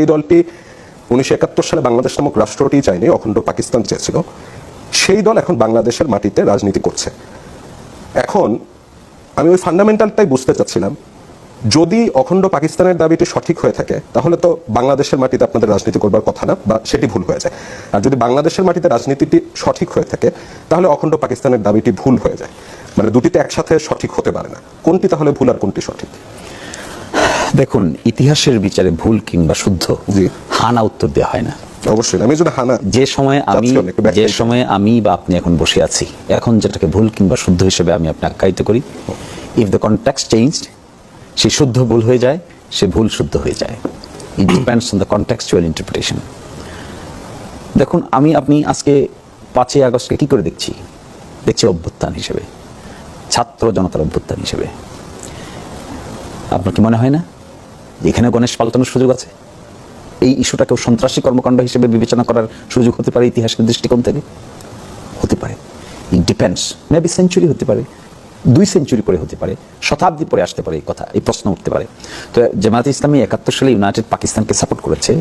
এই দলটি উনিশশো একাত্তর সালে বাংলাদেশ নামক রাষ্ট্রটি চায়নি অখণ্ড পাকিস্তান চেয়েছিল। সেই দল এখন বাংলাদেশের মাটিতে রাজনীতি করছে। এখন আমি ওই ফান্ডামেন্টালটাই বুঝতে চাচ্ছিলাম, যদি অখণ্ড পাকিস্তানের দাবিটি সঠিক হয়ে থাকে, তাহলে তো বাংলাদেশের মাটিতে আপনাদের রাজনীতি করবার কথা না, বা সেটি ভুল হয়ে যায়। আর যদি বাংলাদেশের মাটিতে রাজনীতিটি সঠিক হয়ে থাকে, তাহলে অখণ্ড পাকিস্তানের দাবিটি ভুল হয়ে যায়। মানে দুটিতে একসাথে সঠিক হতে পারে না। কোনটি তাহলে ভুল আর কোনটি সঠিক? দেখুন ইতিহাসের বিচারে ভুল কিংবা শুদ্ধ। হানা উত্তর দেওয়া হয় না। অবশ্যই আমি যদি হানা যে সময় আমি যে সময়ে আমি বা আপনি এখন বসে আছি এখন যেটাকে ভুল কিংবা শুদ্ধ হিসেবে আমি আপনি আখ্যায়িত করি ইফ দ্য কন্ট্যাক্ট চেঞ্জড সে শুদ্ধ ভুল হয়ে যায় সে ভুল শুদ্ধ হয়ে যায়। It depends on the contextual interpretation দেখুন আমি আপনি আজকে পাঁচই আগস্টকে কি করে দেখছি? দেখছি অভ্যুত্থান হিসেবে ছাত্র জনতার অভ্যুত্থান হিসেবে। আপনার কি মনে হয় না? এখানে গণেশ পাল্টানোর সুযোগ আছে, এই ইস্যুটাকেও সন্ত্রাসী কর্মকাণ্ড হিসেবে বিবেচনা করার সুযোগ হতে পারে ইতিহাসের দৃষ্টিকোণ থেকে? হতে পারে। ইট ডিপেন্ডস মেবি সেঞ্চুরি হতে পারে, দুই সেঞ্চুরি পরে হতে পারে, শতাব্দী পরে আসতে পারে এই কথা, এই প্রশ্ন উঠতে পারে। তো জামায়াত ইসলামী একাত্তর সালে ইউনাইটেড পাকিস্তানকে সাপোর্ট করেছে।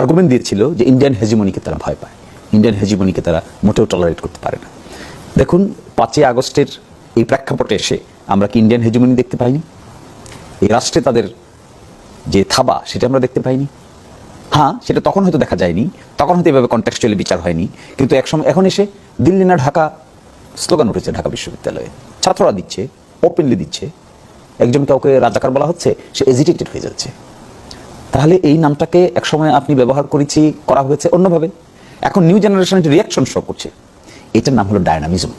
আর্গুমেন্ট দিয়েছিল যে ইন্ডিয়ান হেজিমনিকে তারা ভয় পায়। ইন্ডিয়ান হেজিমনিকে তারা মোটেও টলারেট করতে পারে না। দেখুন, পাঁচই আগস্টের এই প্রেক্ষাপটে এসে আমরা কি ইন্ডিয়ান হেজিমনি দেখতে পাইনি? এই রাষ্ট্রে তাদের যে থাবা, সেটা আমরা দেখতে পাইনি। হ্যাঁ সেটা তখন হয়তো দেখা যায়নি, তখন হয়তো এভাবে কন্টেক্সচুয়ালি বিচার হয়নি, কিন্তু একসময় এখন এসে দিল্লি না ঢাকা স্লোগান উঠেছে ঢাকা বিশ্ববিদ্যালয়ে। ছাত্ররা দিচ্ছে ওপেনলি দিচ্ছে। একজন কাউকে রাজাকার বলা হচ্ছে, সে এজিটেটেড হয়ে যাচ্ছে। তাহলে এই নামটাকে একসময় আপনি ব্যবহার করেছি, করা হয়েছে অন্যভাবে। এখন নিউ জেনারেশন রিয়াকশন শো করছে। এটার নাম হলো ডায়নামিজম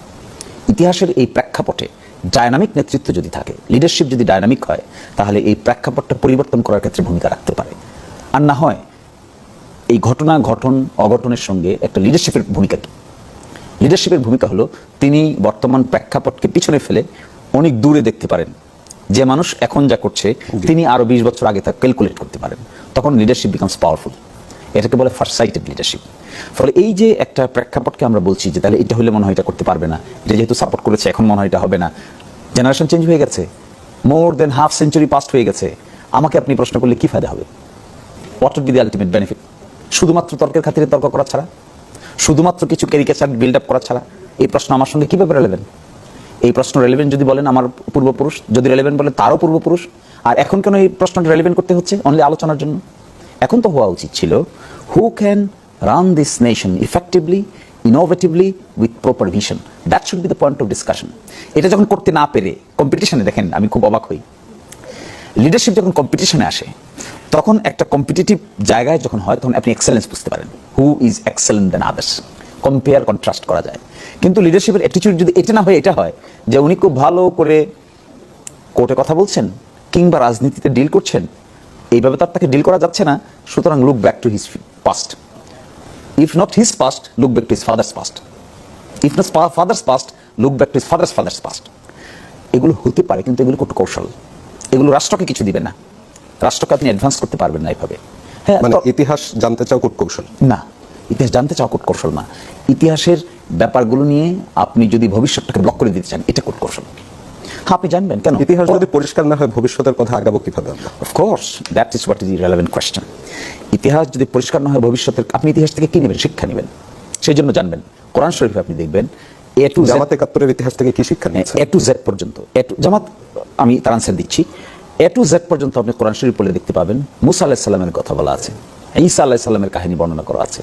ইতিহাসের এই প্রেক্ষাপটে ডায়নামিক নেতৃত্ব যদি থাকে লিডারশিপ যদি ডায়নামিক হয় তাহলে এই প্রেক্ষাপটটা পরিবর্তন করার ক্ষেত্রে ভূমিকা রাখতে পারে। আর না হয় এই ঘটনা ঘটন অঘটনের সঙ্গে একটা লিডারশিপের ভূমিকা কি? লিডারশিপের ভূমিকা হলো তিনি বর্তমান প্রেক্ষাপটকে পিছনে ফেলে অনেক দূরে দেখতে পারেন। যে মানুষ এখন যা করছে তিনি আরও বিশ বছর আগে তা ক্যালকুলেট করতে পারেন। তখন লিডারশিপ বিকামস পাওয়ারফুল এটাকে বলে ফার্স্ট সাইটেড লিডারশিপ ফলে এই যে একটা প্রেক্ষাপটকে আমরা বলছি যে তাহলে এটা হলে মনে হয় এটা করতে পারবে না, এটা যেহেতু সাপোর্ট করেছে, এখন মনে হয় এটা হবে না। জেনারেশন চেঞ্জ হয়ে গেছে। More than half century past হয়ে গেছে। আমাকে আপনি প্রশ্ন করলে কি ফায়দা হবে? What would be the ultimate benefit শুধুমাত্র তর্কের খাতিরে তর্ক করা ছাড়া? শুধুমাত্র কিছু ক্যারিকেচার বিল্ড আপ করা ছাড়া? এই প্রশ্ন আমার সঙ্গে কীভাবে রেলেভেন্ট এই প্রশ্ন রেলেভেন্ট যদি বলেন আমার পূর্বপুরুষ, যদি রেলেভেন্ট বলেন তারও পূর্বপুরুষ, আর এখন কেন এই প্রশ্নটা রেলেভেন্ট করতে হচ্ছে? অনলি আলোচনার জন্য। এখন তো হওয়া উচিত ছিল who can run this nation effectively innovatively with proper vision that should be the point of discussion এটা যখন করতে না পেরে কম্পিটিশনে দেখেন, আমি খুব অবাক হই। লিডারশিপ যখন কম্পিটিশনে আসে, তখন একটা কম্পিটিটিভ জায়গায় যখন হয়, তখন আপনি এক্সেলেন্স বুঝতে পারেন। Who is excellent than others compare contrast করা যায়। কিন্তু লিডারশিপের অ্যাটিটিউড যদি এটা না হয় এটা হয়, যে উনি খুব ভালো করে কোর্টে কথা বলছেন, কিংবা রাজনীতিতে ডিল করছেন এইভাবে তার তাকে ডিল করা যাচ্ছে না সুতরাং look back to his past if not his past look back to his father's past if not father's past look back to his father's father's past এগুলো হতে পারে কিন্তু এগুলো কত কৌশল। এগুলো রাষ্ট্রকে কিছু দিবে না। রাষ্ট্রকে আপনি অ্যাডভান্স করতে পারবেন না এইভাবে হ্যাঁ মানে ইতিহাস জানতে চাও কৌশল? না ইতিহাস জানতে চাও কূট কৌশল না। ইতিহাসের ব্যাপারগুলো নিয়ে আপনি যদি ভবিষ্যৎটাকে ব্লক করে দিতে চান এটা কূট কৌশল। আপনি জানবেন কেন? ইতিহাস যদি পরিষ্কার না হয় ভবিষ্যতের কথা আগাবো কীভাবে of course that is what is relevant question ইতিহাস যদি পরিষ্কার না হয় ভবিষ্যতের আপনি ইতিহাস থেকে কি নেবেন? শিক্ষা নেবেন। সেই জন্য জানবেন। কোরআন শরীফে আপনি দেখবেন এ টু জামাত একাত্তরের ইতিহাস থেকে কি শিক্ষা এ টু জেড পর্যন্ত। এ টু জামাত আমি তার আনসার দিচ্ছি। এ টু জেড পর্যন্ত আপনি কোরআন শরীফ পড়লে দেখতে পাবেন মুসা আলাহ সাল্লামের কথা বলা আছে ঈসা সাল্লামের কাহিনী বর্ণনা করা আছে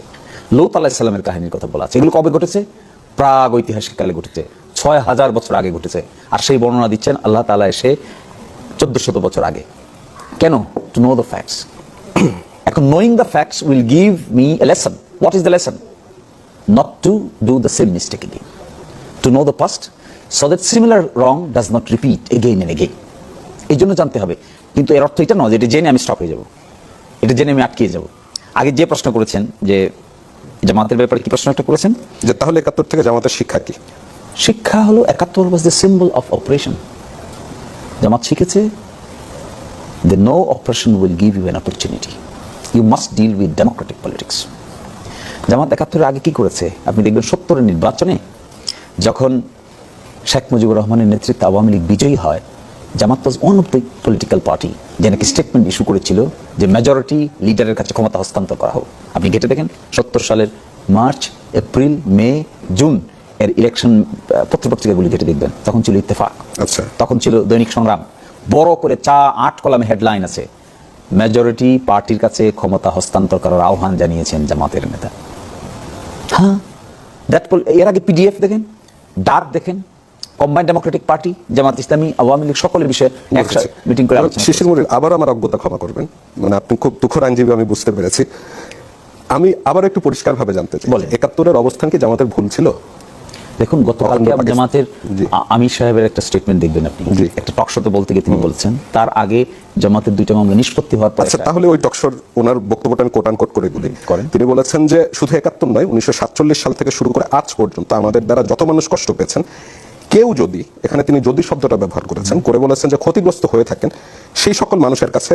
লৌত আলাহ সাল্লামের কাহিনীর কথা বলা আছে। এগুলো কবে ঘটেছে? প্রাগ ঐতিহাসিক কালে ঘটেছে। ছয় হাজার বছর আগে ঘটেছে। আর সেই বর্ণনা দিচ্ছেন আল্লাহ তালা এসে চোদ্দ শত বছর আগে। কেন? টু নো দ্য ফ্যাক্টস এখন knowing the facts will give me a lesson what is the lesson not to do the same mistake again. To know the past so that similar wrong does not repeat again and again. এই জন্য জানতে হবে। কিন্তু এর অর্থ এটা নয় যে এটা জেনে আমি স্টপ হয়ে যাব। এটা জেনে আমি আটকিয়ে যাব। আগে যে প্রশ্ন করেছেন যে জামাতের ব্যাপারে কি প্রশ্ন একটা করেছেন? যে তাহলে একাত্তর থেকে জামাতের শিক্ষা কি? শিক্ষা হলো একাত্তর was the symbol of operation Jamaat শিখেছে the no operation will give you an opportunity you must deal with democratic politics Jamaat একাত্তরের আগে কি করেছে? আপনি দেখবেন সত্তরের নির্বাচনে যখন শেখ মুজিবুর রহমানের নেতৃত্বে আওয়ামী লীগ বিজয়ী হয়, Jamaat was one of the political party যে নাকি স্টেটমেন্ট ইস্যু করেছিল যে মেজরিটি লিডারের কাছে ক্ষমতা হস্তান্তর করা হোক। আপনি ঘেটে দেখেন, সত্তর সালের মার্চ, এপ্রিল, মে, জুন এর ইলেকশন পত্রপত্রিকাগুলি ঘেটে দেখবেন তখন ছিল ইত্তেফাক। আচ্ছা। তখন ছিল দৈনিক সংগ্রাম। বড় করে চা আট কলামে হেডলাইন আছে। মেজরিটি পার্টির কাছে ক্ষমতা হস্তান্তর করার আহ্বান জানিয়েছেন জামাতের নেতা। হ্যাঁ? দ্যাট এর আগে পিডিএফ দেখেন ডার্ক দেখেন combined Democratic party Jamaat Islami Awami League সকলের বিষয়ে একসাথে মিটিং করে। শিশির মুরিল আবার আমার অজ্ঞতা ক্ষমা করবেন। মানে আপনি খুব দুঃখর আইনজীবী আমি বুঝতে পেরেছি। আমি আবার একটু পরিষ্কারভাবে জানতে চাই। একাত্তরের অবস্থান কি জামাতের ভুল ছিল? দেখুন গতকালকে জামাতের আমির সাহেবের একটা স্টেটমেন্ট দেখবেন আপনি। একটা টকশোতে বলতে গিয়ে তিনি বলছেন তার আগে জামাতের দুইটা মামলা নিষ্পত্তি হওয়ার পর আচ্ছা তাহলে ওই টকশোর ওনার বক্তব্যটা আমি কোট কোট করে বলি। করেন। তিনি বলেছেন যে শুধু একাত্তর নয় উনিশশো সাল থেকে শুরু করে আজ পর্যন্ত আমাদের দ্বারা যত মানুষ কষ্ট পেয়েছেন কেউ যদি এখানে তিনি যদি শব্দটা ব্যবহার করেছেন করে বলেছেন যে ক্ষতিগ্রস্ত হয়ে থাকেন সেই সকল মানুষের কাছে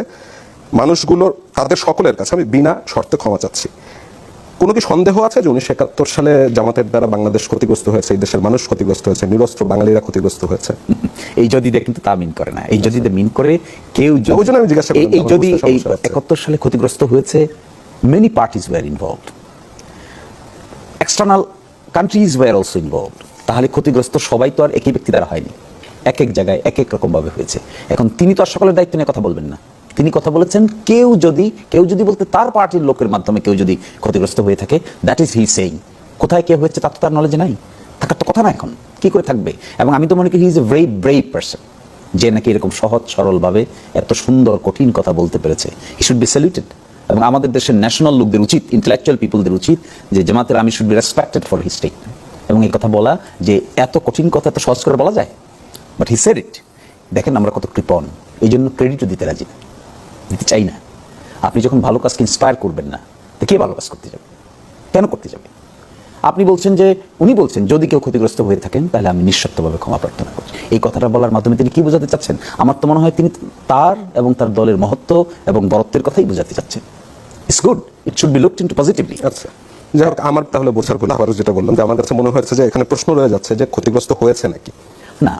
মানুষগুলোর তাদের সকলের কাছে আমি বিনা শর্তে ক্ষমা চাচ্ছি। কোনো কি সন্দেহ আছে যে উনিশশো একাত্তর সালে জামাতের দ্বারা বাংলাদেশ ক্ষতিগ্রস্ত হয়েছে এই দেশের মানুষ ক্ষতিগ্রস্ত হয়েছে নিরস্ত্র বাঙালিরা ক্ষতিগ্রস্ত হয়েছে? এই যদি কিন্তু তা মিন করে না। এই যদি মিন করে কেউ ওই জন্য আমি জিজ্ঞাসা করলাম, এই- যদি এই একাত্তর সালে ক্ষতিগ্রস্ত হয়েছে many parties were involved external countries were also involved তাহলে ক্ষতিগ্রস্ত সবাই তো আর একই ব্যক্তি দ্বারা হয়নি। এক এক জায়গায় এক এক রকম ভাবে হয়েছে। এখন তিনি তো আর সকলের দায়িত্ব নিয়ে কথা বলবেন না। তিনি কথা বলেছেন, কেউ যদি কেউ যদি বলতে তার পার্টির লোকের মাধ্যমে কেউ যদি ক্ষতিগ্রস্ত হয়ে থাকে দ্যাট ইজ হি সেইং কোথায় কে হয়েছে তার তো তার নলেজে নাই। থাকার তো কথা না এখন। কি করে থাকবে? এবং আমি তো মনে করি he is a very brave person যে নাকি এরকম সহজ, সরলভাবে এত সুন্দর, কঠিন কথা বলতে পেরেছে। হি শুড বি স্যালিউটেড এবং আমাদের দেশের ন্যাশনাল লোকদের উচিত ইন্টেলেকচুয়াল পিপলদের উচিত, যে জামাতের আমি should be respected for his এবং এই কথা বলা, যে এত কঠিন কথা এত সহজ করে বলা যায়। বাট হি সেড ইট দেখেন আমরা কত কৃপণ। এই জন্য ক্রেডিটও দিতে রাজি না। দিতে চাই না। আপনি যখন ভালো কাজকে ইন্সপায়ার করবেন না তো কে ভালো কাজ করতে যাবে? কেন করতে যাবে? আপনি বলছেন যে উনি বলছেন যদি কেউ ক্ষতিগ্রস্ত হয়ে থাকেন তাহলে আমি নিঃশর্তভাবে ক্ষমা প্রার্থনা করছি। এই কথাটা বলার মাধ্যমে তিনি কি বোঝাতে চাচ্ছেন? আমার তো মনে হয় তিনি তার এবং তার দলের মহত্ব এবং বরত্বের কথাই বোঝাতে চাচ্ছেন। It's good it should be looked into positively আচ্ছা। যাই হোক আমার তাহলে বোঝার ভুল আবারও যেটা বললাম যে আমার কাছে মনে হয়েছে যে এখানে প্রশ্ন রয়ে যাচ্ছে যে ক্ষতিগ্রস্ত হয়েছে নাকি? না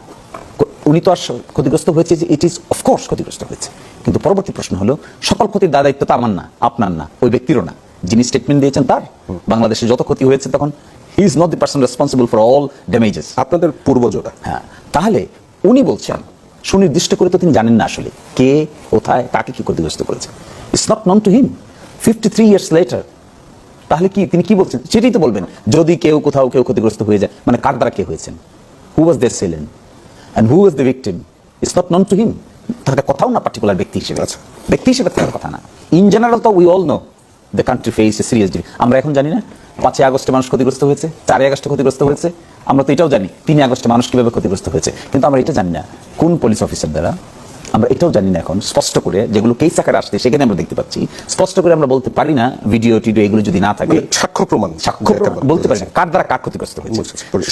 উনি তো আর ক্ষতিগ্রস্ত হয়েছে যে ইট ইজ অফকোর্স ক্ষতিগ্রস্ত হয়েছে। কিন্তু পরবর্তী প্রশ্ন হলো সকল ক্ষতির দায় দায়িত্ব তো আমার না আপনার না ওই ব্যক্তিরও না। যিনি স্টেটমেন্ট দিয়েছেন তার। বাংলাদেশে যত ক্ষতি হয়েছে তখন he is not the person responsible for all damages আপনাদের পূর্বজোরা হ্যাঁ তাহলে উনি বলছেন সুনির্দিষ্ট করে তো তিনি জানেন না আসলে কে কোথায় কাকে কি ক্ষতিগ্রস্ত করেছে। It's not known to him fifty three years later তাহলে কি তিনি কি বলছেন? সেটাই তো বলবেন যদি কেউ কোথাও কেউ ক্ষতিগ্রস্ত হয়ে যায় মানে কার দ্বারা কে হয়েছেন? Who was the assailant and who was the victim it's not known to him তাহলে কথাও না পার্টিকুলার ব্যক্তি হিসেবে। আচ্ছা। ব্যক্তি হিসেবে তার কথা না। ইন জেনারেল তো we all know the country face a serious আমরা এখন জানি না পাঁচই আগস্টে মানুষ ক্ষতিগ্রস্ত হয়েছে চারই আগস্টে ক্ষতিগ্রস্ত হয়েছে। আমরা তো এটাও জানি তিন আগস্টে মানুষ কীভাবে ক্ষতিগ্রস্ত হয়েছে। কিন্তু আমরা এটা জানি না। কোন পুলিশ অফিসার দ্বারা আমরা এটাও জানি না এখন স্পষ্ট করে যেগুলো কেস আকারে আসছে সেখানে আমরা দেখতে পাচ্ছি। স্পষ্ট করে আমরা বলতে পারি না ভিডিও টিডিও এগুলো যদি না থাকে। মানে সাক্ষ্য প্রমাণ সাক্ষ্য বলতে পারি না কার দ্বারা কার ক্ষতিগ্রস্ত হয়েছে।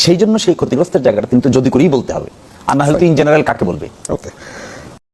সেই জন্য সেই ক্ষতিগ্রস্তের জায়গাটা কিন্তু যদি করেই বলতে হবে। আর না হলে ইন জেনারেল কাকে বলবে? ওকে